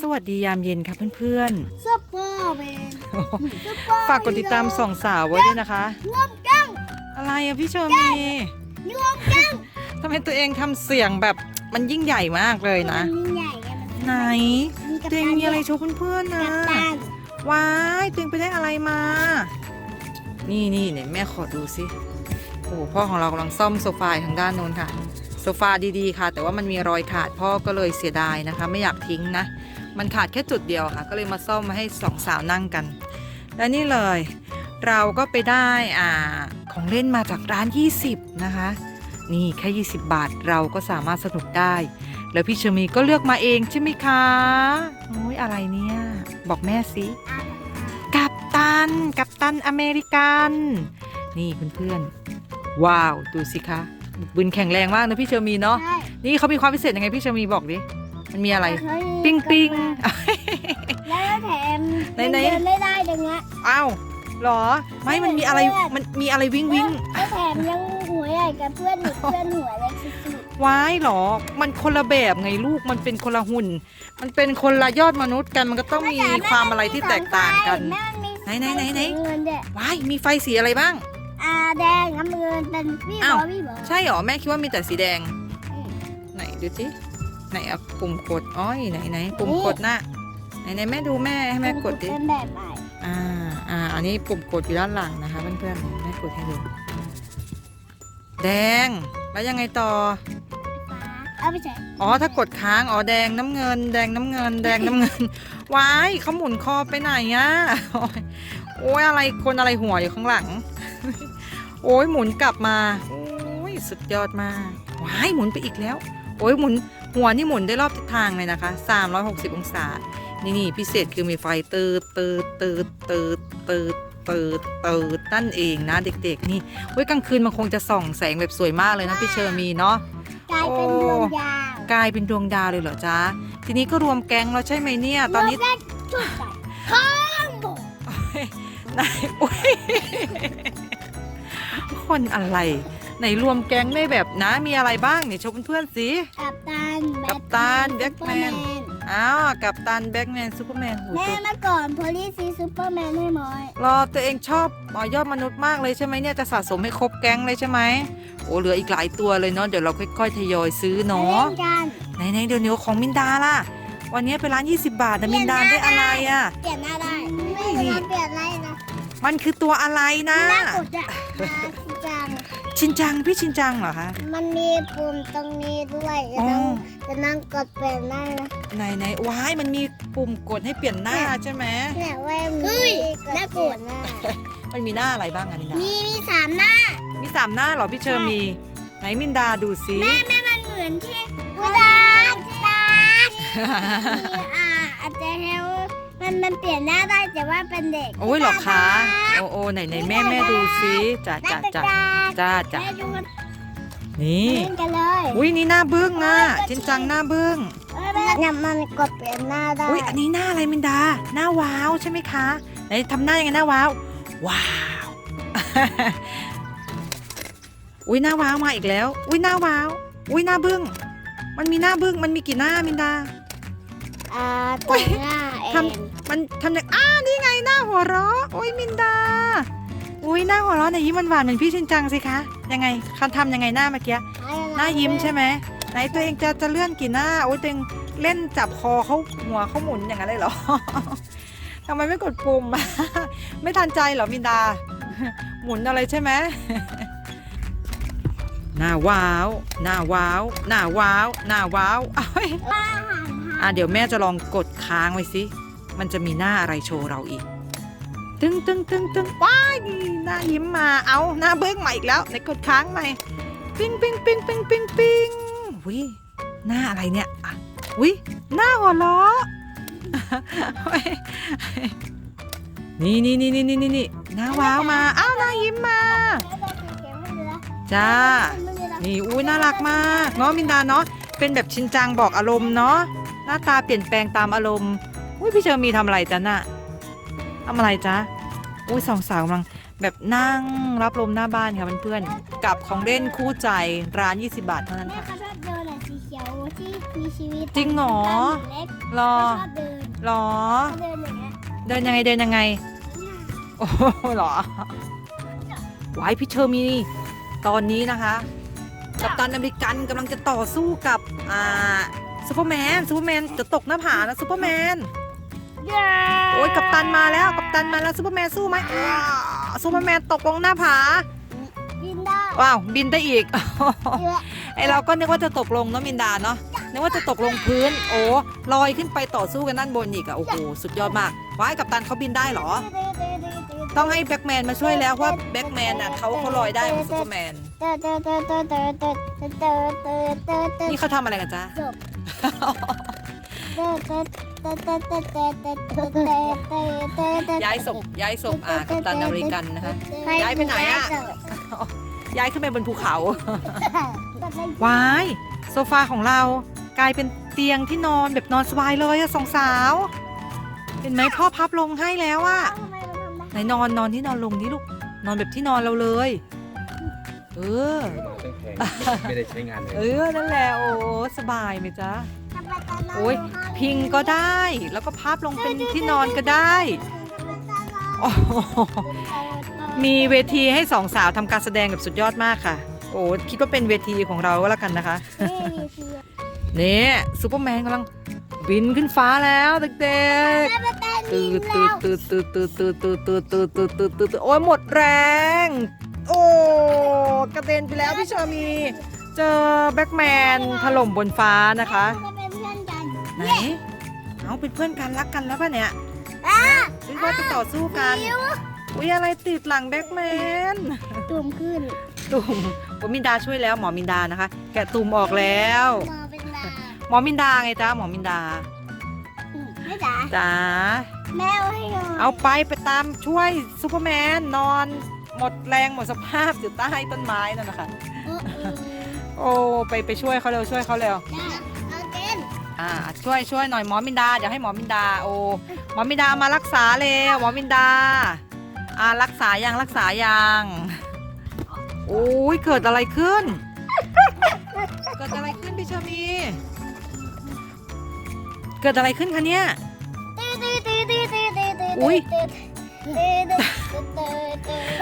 สวัสดียามเย็นค่ะเพื่อนซุปเปอร์แมนซุปเปอร์ๆ ฝากกดติดตามสองสาวไว้ด้วยนะคะ งวมกังอะไรอะพี่เชอร์มีงวมกังทำไมตัวเองทำเสียงแบบมันยิ่งใหญ่มากเลยนะ มันใหญ่ไงมันไหนมีกัปตัวเองตันมีอะไรโชว์เพื่อนๆนะ กัปตันว้ายตัวเองไปได้อะไรมา นี่นี่เนี่ยแม่ขอดูสิ โอ้พ่อของเรากำลังซ่อมโซฟาอยู่ทางด้านโน้นค่ะ โซฟาดีๆค่ะ แต่ว่ามันมีรอยขาดพ่อก็เลยเสียดายนะคะ ไม่อยากทิ้งนะ มันขาดแค่จุดเดียวค่ะ ก็เลยมาซ่อมมาให้สองสาวนั่งกัน และนี่เลย เราก็ไปได้อ่าของเล่นมาจากร้าน 20 นะคะ นี่แค่ 20 บาทเราก็สามารถสนุกได้ แล้วพี่เชอมีก็เลือกมาเองใช่ไหมคะโอ้ยอะไรเนี่ย บอกแม่สิ กัปตัน กัปตันอเมริกัน นี่เพื่อนๆ ว้าว ดูสิคะ บุญแข็งแรงมากนะพี่เชอมีเนาะใช่นี่เขามีความพิเศษยังไงพี่เชอมีบอกดิ มันมีอะไรเขามีปิ้งปิ้งแล้วก็แถมไหนมันไหนเดินได้ได้ดังเงี้ยอ้าวเหรอ ไม่มันมีอะไรมันมีอะไรวิ่งวิ่งแล้วแถมยังหัวใหญ่กับเพื่อนหนูเพื่อนหัวเล็กสุดว้ายเหรอ มันคนละแบบไงลูกมันเป็นคนละหุ่น มันเป็นคนละยอดมนุษย์กันมันก็ๆต้องมีแแความอะไรที่แตกต่างกันแม่มันมีไหนไหนไหนไหนสีเงินเด็ดว้ายมีไฟสีอะไรบ้างอ่าแดงน้ำเงินเป็นพี่บอ้าวอพี่บอใช่เหรอแม่คิดว่ามีแต่สีแดงอืมไหนดูสิ ไหนเอาปุ่มกดอ้อยไหนไหนปุ่มนี่กดหน้าไหนไหนแม่ดูแม่ให้แม่กดดิเป็นแบบใหม่อ่าอ่าอันนี้ปุ่มกดอยู่ด้านหลังนะคะเพื่อนๆแม่กดให้ดูแดงแล้วยังไงต่อฟ้าเอาไปใส่อ๋อถ้ากดค้างอ๋อแดงน้ำเงิน แดงน้ำเงิน แดงน้ำเงินว้ายเขาหมุนคอไปไหนอะโอ้ยโอ้ยอะไรคนอะไรหัวอยู่ข้างหลัง โอ้ยหมุนกลับมาโอ้ยสุดยอดมากว้ายหมุนไปอีกแล้ว โอ้ยหมุน หัวนี่หมุนได้รอบทิศทางเลยนะคะ 360 องศา นี่นี่พิเศษคือมีไฟตืดตืดตืดตืดตืดตืดตืดนั่นเองนะเด็กๆ นี่เว้ยกลางคืนมันคงจะส่องแสงแบบสวยมากเลยนะพี่เชอร์มีเนาะกลายเป็นดวงยาวกลายเป็นดวงดาวเลยเหรอจ๊ะ ทีนี้ก็รวมแก๊งแล้วใช่ไหมเนี่ย ตอนนี้รวมได้ชุดใส่ข้างบนนายอุ๊ยคนอะไร ไหนรวมแก๊งได้แบบนะมีอะไรบ้างเนี่ยโชว์เพื่อนๆสิกัปตันกัปตันแบ็คแมนซูเปอร์อ้าวกับตันแบ็กแมนซูเปอร์แมนหูแม่ตัวเมื่อก่อนพอลี่ซีซูเปอร์แมนให้หมอยรอตัวเองชอบหมอยอดมนุษย์มากเลยใช่ไหมเนี่ยจะสะสมให้ครบแก๊งเลยใช่ไหมโอ้เหลืออีกหลายตัวเลยเนาะเดี๋ยวเราค่อยๆทยอยซื้อเนาะเล่นกันไหนไหนๆเดี๋ยวนี้ของมินดาล่ะ วันนี้ไปร้าน 20 บาทนะมินดาได้อะไรอะเปลี่ยนหน้าได้ไม่เป็นไรเปลี่ยนอะไรนะมันคือตัวอะไรนะหน้ากดอะมาจัง ชินจังพี่ชินจังเหรอคะ มันมีปุ่มตรงนี้ด้วยจะอ๋อนั่งจะนั่งกดเปลี่ยนได้นะไหนไหนว้ายมันมีปุ่มกดให้เปลี่ยนหน้าใช่ไหมเนี่ยเว้ยมีกดเปลี่ยนหน้ามันมีหน้าอะไรบ้างอะมินดา มีมีสามหน้ามีสามหน้าเหรอพี่เชอร์มี ไหนมินดาดูสิแม่แม่มันเหมือนที่อุดาตามีอ่าอาจจะเฮลมันมันเปลี่ยนหน้าได้ แต่ว่าเป็นเด็กโอ้ยเหรอคะโอ้โอ้ไหนไหนแม่แม่ดูสิจ้าหน้าจ้าเป็นจ้าตาจ้าจ้าแม่ดูมันนี่เล่นกันเลยอุ้ยนี่หน้าบึ้งอะชินจังหน้าบึ้งเนี่ยมันกดเปลี่ยนหน้าได้อุ้ยอันนี้หน้าอะไรมินดา หน้าว้าวใช่ไหมคะไหนทำหน้ายังไงหน้าว้าวว้าวอุ้ยหน้าว้าวมาอีกแล้ว อุ้ยหน้าว้าวอุ้ยหน้าบึ้ง มันมีหน้าบึ้งมันมีกี่หน้ามินดาอ่าตัวหน้าเอทง มันทำอย่างอ้านี่ไงหน้าหัวเราะอุ้ยมินดาอุ้ยหน้าหัวเราะเนี่ยยิ้มหวานๆเหมือนพี่ชินจังสิคะยังไงคันทำยังไงหน้าเมื่อกี้หน้ายิ้มใช่ไหมไหนตัวเองจะจะเลื่อนกี่หน้าโอ้ยตัวเองเล่นจับคอเขาหัวเขาหมุนอย่างนั้นเลยเหรอทำไมไม่กดปุ่มไม่ทันใจเหรอมินดา หมุนอะไรใช่ไหมหน้าว้าวหน้าว้าวหน้าว้าวหน้าว้าวเอ้ยอะเดี๋ยวแม่จะลองกดค้างไว้สิ มันจะมีหน้าอะไรโชว์เราอีก ตึงตึงตึงตึงว้ายหน้ายิ้มมาเอาหน้าเบิ้งใหม่อีกแล้วไหนกดค้างใหม่ปิ้งปิ้งปิ้งปิ้งปิ้งปิ้งวิหน้าอะไรเนี่ยอะวิหน้าหัวเราะนี่นี่นี่นี่นี่นี่นี่หน้าว้าวมาอ้าวหน้ายิ้มมาจ้านี่อุ้ยน่ารักมากเนาะมินดาเนาะเป็นแบบชินจังบอกอารมณ์เนาะหน้าตาเปลี่ยนแปลงตามอารมณ์ อุ้ยพี่เชอร์มีทำอะไรจ๊ะน่ะทำอะไรจ๊ะอุ้ยสองสาวกำลังแบบนั่งรับลมหน้าบ้านค่ะเพื่อนๆกับของเล่นคู่ใจร้าน 20 บาทเท่านั้นแม่ค่ะ เขาชอบเดินอะสีเขียวที่มีชีวิตจริงเหรอเล็กรอเขาชอบเดินหรอเดินอย่างเงี้ยเดินยังไงเดินยังไง โอ้โหเหรอวายพี่เชอร์มีตอนนี้นะคะกัปตันอเมริกันกำลังจะต่อสู้กับ อ่าซูเปอร์แมนซูเปอร์แมนจะตกหน้าผานะซูเปอร์แมนเย้ โอ้ยกับตันมาแล้วกับตันมาแล้วซูเปอร์แมนสู้ไหมซูเปอร์แมนตกลงหน้าผาบินได้ว้าวบินได้อีกไอเราก็นึกว่าจะตกลงเนาะมินดาเนาะนึกว่าจะตกลงพื้น โอ้ลอยขึ้นไปต่อสู้กันนั่นบนอีกอะโอ้โหสุดยอดมากว้ายกับตันเขาบินได้หรอ ต้องให้แบ็กแมนมาช่วยแล้วว่าแบ็กแมนอะเขาเขาลอยได้ซูเปอร์แมนนี่เขาทำอะไรกันจ๊ะ ย้ายศพย้ายศพอ่ากัปตันอเมริกันนะคะย้ายไปไหนอะย้ายขึ้นไปบนภูเขาวายโซฟาของเรากลายเป็นเตียงที่นอนแบบนอนสบายเลยอะสองสาว เห็นไหมพ่อพับลงให้แล้วอะไหนนอนนอนที่นอนลงนี่ลูกนอนแบบที่นอนเราเลย เออไม่ได้ใช้งานเลยเออนั่นแหละโอ้สบายไหมจ๊ะโอ้ยพิงก็ได้ แล้วก็พับลงเป็นที่นอนก็ได้โอ้โหมีเวทีให้สองสาวทำการแสดงแบบสุดยอดมากค่ะ โอ้คิดว่าเป็นเวทีของเราก็แล้วกันนะคะนี่ซูเปอร์แมนกำลังบินขึ้นฟ้าแล้วเด็กๆตืดตืดตืดตืดตืดตืดตืดตืดตืดตืดตืดตืดโอ้ยหมดแรง โอ้ กระเด็นไปแล้วพี่เชอร์มี เจอแบ็กแมนถล่มบนฟ้านะคะเป็นเพื่อนกันไหนเอาเป็นเพื่อนกันรักกันแล้วป่ะเนี่ยคิดว่าจะต่อสู้กันอุ้ยอะไรติดหลังแบ็กแมน ตุ่มขึ้นตุ่มหมอมินดาช่วยแล้วหมอมินดานะคะ แกะตุ่มออกแล้ว มอเป็นดาหมอมินดาไงจ้าหมอมินดาไม่จ๋าจ้าแม่เอาให้หน่อยเอาไปไปตามช่วยซูเปอร์แมนนอน หมดแรงหมดสภาพอยู่ใต้ต้นไม้นั่นนะคะเออเออโอ้ไปไปช่วยเขาเร็วช่วยเขาเร็วได้เอาเต้นอ่าช่วยช่วยหน่อยหมอมินดาเดี๋ยวให้หมอมินดาโอ้หมอมินดามารักษาเลยหมอมินดาอ่ารักษายังรักษายังโอ้ยเกิดอะไรขึ้น เกิดอะไรขึ้นพี่เชอมี เกิดอะไรขึ้นคะเนี่ยอุ๊ย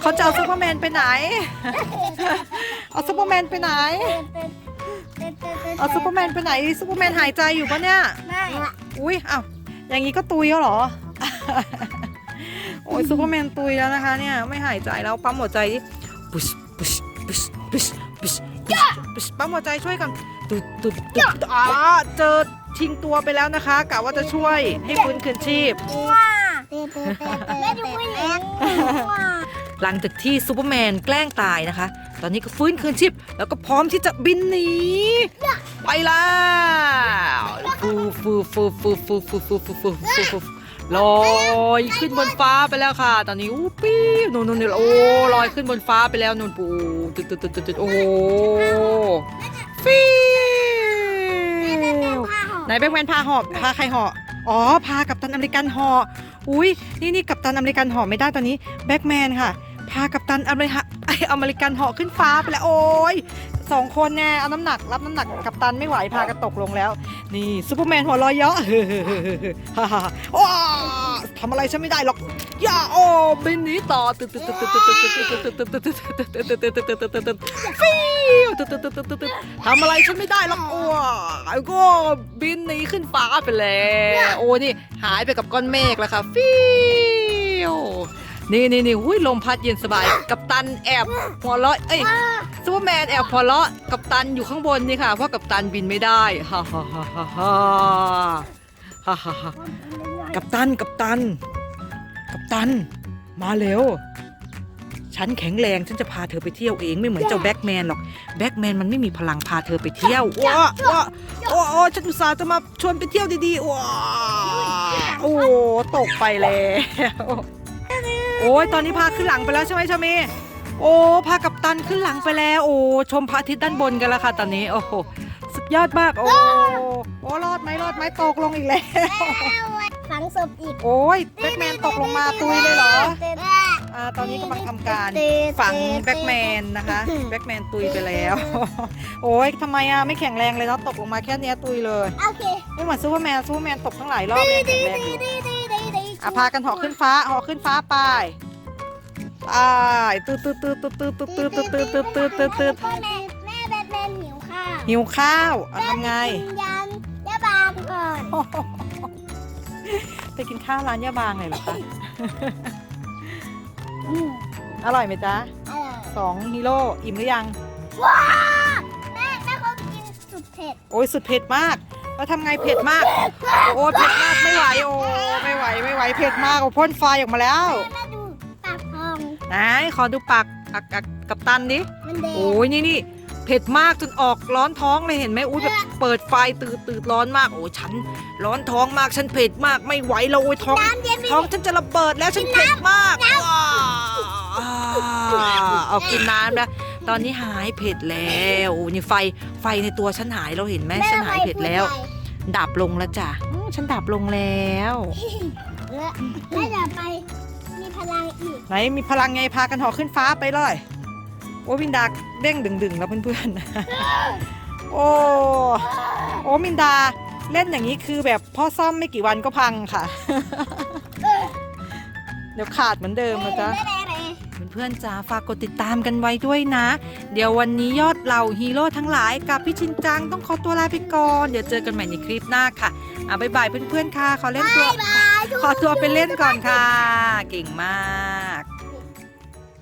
เขาจะเอาซูเปอร์แมนไปไหน เอาซูเปอร์แมนไปไหน เอาซูเปอร์แมนไปไหนซูเปอร์แมนหายใจอยู่ปะเนี่ย ไม่อุ้ยอ้าวอย่างนี้ก็ตุยแล้วเหรอ โอ้ยซูเปอร์แมนตุยแล้วนะคะเนี่ยไม่หายใจแล้วปั๊มหัวใจดิปุชปุชปุชปุชปุชปุชปั๊มหัวใจช่วยกันตุดตุดตุดอ่าเจอทิ้งตัวไปแล้วนะคะกะว่าจะช่วยให้ฟื้นคืนชีพแม่ดูผู้ หลังจากที่ซูเปอร์แมนแกล้งตายนะคะ ตอนนี้ก็ฟื้นคืนชีพแล้วก็พร้อมที่จะบินหนี ไปแล้วฟูฟูฟูฟูฟูฟูฟูฟูฟูฟูฟูลอยขึ้นบนฟ้าไปแล้วค่ะ ตอนนี้อู้ปี้นูนนูนโอ้ลอยขึ้นบนฟ้าไปแล้วนูนปูตึ๊ดตึ๊ดตึ๊ดตึ๊ดโอ้ฟิวไหนแบ็กแมนพาหอบพาใครหอบอ๋อ พากับตันอเมริกันหอบ อุ้ยนี่นี่กับตันอเมริกันหอไม่ได้ตอนนี้แบ็กแมนค่ะ พากับตันอเมริกาไออเมริกันห่อขึ้นฟ้าไปแล้วโอ้ยสองคนแน่เอาน้ำหนักรับน้ำหนักกับตันไม่ไหวพากระตกลงแล้ว นี่ซูเปอร์แมนหัวลอยเยอะฮ่าฮ่าว้า ทำอะไรฉันไม่ได้หรอกอย่าโอ้บินหนีต่อตึ๊ดตึ๊ดตึ๊ดตึ๊ดตึ๊ดตึ๊ดตึ๊ดตึ๊ดตึ๊ดตึ๊ดตึ๊ดตึ๊ดตึ๊ดตึ๊ดตึ๊ดตึ๊ดตึ๊ดตึ๊ดตึ๊ดฟิวตึ๊ดตึ๊ดตึ๊ดตึ๊ดตึ๊ดทำอะไรฉันไม่ได้หรอกโอ้ยก็บินหนีขึ้นฟ้าไปแล้วโอ้นี่หายไปกับก้อนเมฆแล้วค่ะฟิวนี่นี่นี่หุ้ยลมพัดเย็นสบาย กับตันแอบหัวเราะเอ้ยซูเปอร์แมนแอบหัวเราะกับตันอยู่ข้างบนนี่ค่ะ เพราะกับตันบินไม่ได้ฮ่าฮ่าฮ่าฮ่า ฮ่าฮ่าฮ่าฮ่ากับตันกับตัน กับตัน มาเร็ว ฉันแข็งแรงฉันจะพาเธอไปเที่ยวเองไม่เหมือนเจ้าแบ็กแมนหรอกแบ็กแมนมันไม่มีพลังพาเธอไปเที่ยวว้าว้าโอ้โอ้ฉันอุตส่าห์จะมาชวนไปเที่ยวดีๆว้าโอ้ตกไปแล้วโอ้ยตอนนี้พาขึ้นหลังไปแล้วใช่ไหมชาเมโอ้พากับตันขึ้นหลังไปแล้ว โอ้ชมพระอาทิตย์ด้านบนกันแล้วค่ะตอนนี้โอ้โหสุด ยอดมาก โอ้โอ้รอดไหมรอดไหมตกลงอีกแล้ว ฝังศพอีกโอ้ยแบ็กแมนตกลงมาตุยเลยเหรออ่อ่า ตอนนี้กำลังทำการฝังแบ็กแมนนะคะ แบ็กแมนตุยไปแล้ว โอ้ยทำไมอะไม่แข็งแรงเลยเนาะตกลงมาแค่เนี้ยตุยเลยโอเคไม่เหมือนซูเปอร์แมนซูเปอร์แมนตกทั้งหลายรอบเลยงแข็งแรงอยู่อะพากันเหาะขึ้นฟ้าเหาะขึ้นฟ้าไปไปตืดตืดตืดตืดตืดตืดตืดตืดตืดตืดตืด หิวข้าวหิวข้าวอะทำไงกินยำยาบางก่อนไปกินข้าวร้านย่าบางเลยเหรอคะอร่อยไหมจ๊ะอร่อยสองฮีโร่อิ่มหรือยังว้าแม่แม่เขากินสุดเผ็ดโอ้ยสุดเผ็ดมากแล้วทำไงเผ็ดมาก โอ้ยเผ็ดมากไม่ไหวโอ้ไม่ไหวไม่ไหวเผ็ดมากโอ้พ่นไฟออกมาแล้วแม่ดูปากพองไหนขอดูปากอักอักกับตันดิมันแดงโอ้ยนี่นี่เผ็ดมากจนออกร้อนท้องเลยเห็นไหมอุ้ยแบบเปิดไฟตื่นตื่นร้อนมากโอ้ยฉันร้อนท้องมากฉันเผ็ดมากไม่ไหวแล้วโอ้ยท้องน้ำเย็นท้องฉันจะระเบิดแล้วฉันเผ็ดมากว้าวเอากินน้ำนะตอนนี้หายเผ็ดแล้วโอ้ยนี่ไฟไฟในตัวฉันหายเราเห็นไหมฉันหายเผ็ดแล้ว ดับลงแล้วจ้ะอืมฉันดับลงแล้วแม่จะไปมีพลังอีกไหนมีพลังไงพากันเหอขึ้นฟ้าไปเลย โอ้ยวินดาเด้งดึงๆแล้วเพื่อนๆ โอ้โอ้มินดาเล่นอย่างนี้คือแบบพ่อซ่อมไม่กี่วันก็พังค่ะ เดี๋ยวขาดเหมือนเดิมนะจ๊ะเพื่อนๆจ๋าฝากกดติดตามกันไว้ด้วยนะ เดี๋ยววันนี้ยอดเหล่าฮีโร่ทั้งหลายกับพี่ชินจังต้องขอตัวลาไปก่อน เดี๋ยวเจอกันใหม่ในคลิปหน้าค่ะอะบ๊ายบายเพื่อนๆค่ะ ขอเล่นตัวบายบายทุกขอตัวไปเล่นก่อนค่ะ เก่งมาก